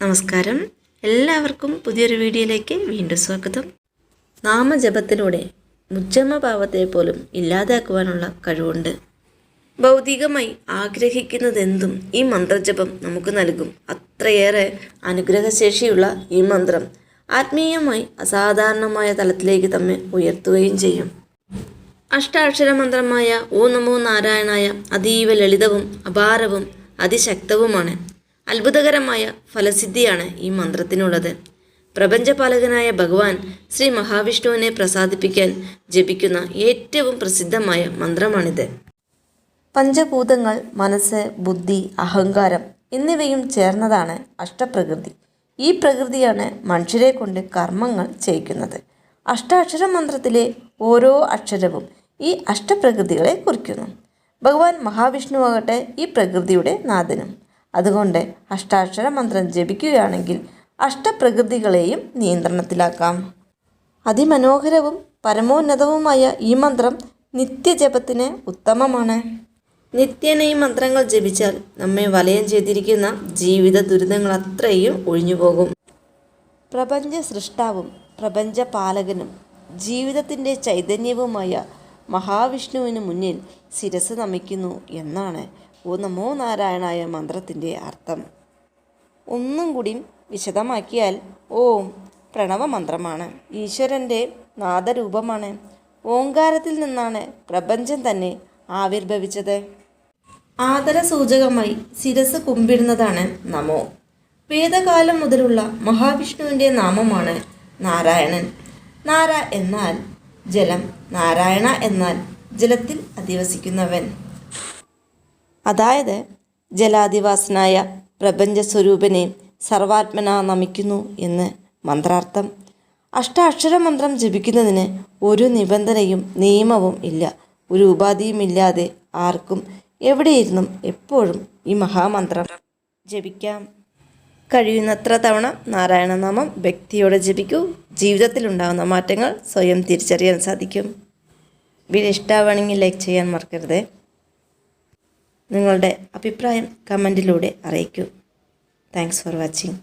നമസ്കാരം. എല്ലാവർക്കും പുതിയൊരു വീഡിയോയിലേക്ക് വീണ്ടും സ്വാഗതം. നാമജപത്തിലൂടെ മുജ്ജമഭാവത്തെ പോലും ഇല്ലാതാക്കുവാനുള്ള കഴിവുണ്ട്. ഭൗതികമായി ആഗ്രഹിക്കുന്നതെന്തും ഈ മന്ത്രജപം നമുക്ക് നൽകും. അത്രയേറെ അനുഗ്രഹശേഷിയുള്ള ഈ മന്ത്രം ആത്മീയമായി അസാധാരണമായ തലത്തിലേക്ക് തമ്മെ ഉയർത്തുകയും ചെയ്യും. അഷ്ടാക്ഷര മന്ത്രമായ ഓ നമോ നാരായണായ അതീവ ലളിതവും അപാരവും അതിശക്തവുമാണ്. അത്ഭുതകരമായ ഫലസിദ്ധിയാണ് ഈ മന്ത്രത്തിനുള്ളത്. പ്രപഞ്ചപാലകനായ ഭഗവാൻ ശ്രീ മഹാവിഷ്ണുവിനെ പ്രസാദിപ്പിക്കാൻ ജപിക്കുന്ന ഏറ്റവും പ്രസിദ്ധമായ മന്ത്രമാണിത്. പഞ്ചഭൂതങ്ങൾ മനസ്സ് ബുദ്ധി അഹങ്കാരം എന്നിവയും ചേർന്നതാണ് അഷ്ടപ്രകൃതി. ഈ പ്രകൃതിയാണ് മനുഷ്യരെ കൊണ്ട് കർമ്മങ്ങൾ ചെയ്യിക്കുന്നത്. അഷ്ടാക്ഷര മന്ത്രത്തിലെ ഓരോ അക്ഷരവും ഈ അഷ്ടപ്രകൃതികളെ കുറിക്കുന്നു. ഭഗവാൻ മഹാവിഷ്ണുവാകട്ടെ ഈ പ്രകൃതിയുടെ നാഥനും. അതുകൊണ്ട് അഷ്ടാക്ഷര മന്ത്രം ജപിക്കുകയാണെങ്കിൽ അഷ്ടപ്രകൃതികളെയും നിയന്ത്രണത്തിലാക്കാം. അതിമനോഹരവും പരമോന്നതവുമായ ഈ മന്ത്രം നിത്യജപത്തിന് ഉത്തമമാണ്. നിത്യേന ഈ മന്ത്രങ്ങൾ ജപിച്ചാൽ നമ്മെ വലയം ചെയ്തിരിക്കുന്ന ജീവിത ദുരിതങ്ങൾ അത്രയും ഒഴിഞ്ഞുപോകും. പ്രപഞ്ച സൃഷ്ടാവും പ്രപഞ്ച പാലകനും ജീവിതത്തിന്റെ ചൈതന്യവുമായ മഹാവിഷ്ണുവിന് മുന്നിൽ ശിരസ് നമിക്കുന്നു എന്നാണ് ഓ നമോ നാരായണായ മന്ത്രത്തിന്റെ അർത്ഥം. ഒന്നും കൂടി വിശദമാക്കിയാൽ ഓം പ്രണവമന്ത്രമാണ്. ഈശ്വരന്റെ നാദരൂപമാണ്. ഓങ്കാരത്തിൽ നിന്നാണ് പ്രപഞ്ചം തന്നെ ആവിർഭവിച്ചത്. ആദരസൂചകമായി ശിരസ് കുമ്പിടുന്നതാണ് നമോ. വേദകാലം മുതലുള്ള മഹാവിഷ്ണുവിന്റെ നാമമാണ് നാരായണൻ. നാര എന്നാൽ ജലം നാരായണ എന്നാൽ ജലത്തിൽ അധിവസിക്കുന്നവൻ. അതായത് ജലാധിവാസനായ പ്രപഞ്ച സ്വരൂപനെ സർവാത്മന നമിക്കുന്നു എന്ന് മന്ത്രാർത്ഥം. അഷ്ടാക്ഷര മന്ത്രം ജപിക്കുന്നതിന് ഒരു നിബന്ധനയും നിയമവും ഇല്ല. ഒരു ഉപാധിയും ഇല്ലാതെ ആർക്കും എവിടെയിരുന്നും എപ്പോഴും ഈ മഹാമന്ത്രം ജപിക്കാം. കഴിയുന്നത്ര തവണ നാരായണനാമം വ്യക്തിയോടെ ജപിക്കൂ. ജീവിതത്തിലുണ്ടാകുന്ന മാറ്റങ്ങൾ സ്വയം തിരിച്ചറിയാൻ സാധിക്കും. വീഡിയോ ഇഷ്ടമാണെങ്കിൽ ലൈക്ക് ചെയ്യാൻ മറക്കരുത്. നിങ്ങളുടെ അഭിപ്രായം കമന്റിലൂടെ അറിയിക്കൂ. Thanks for watching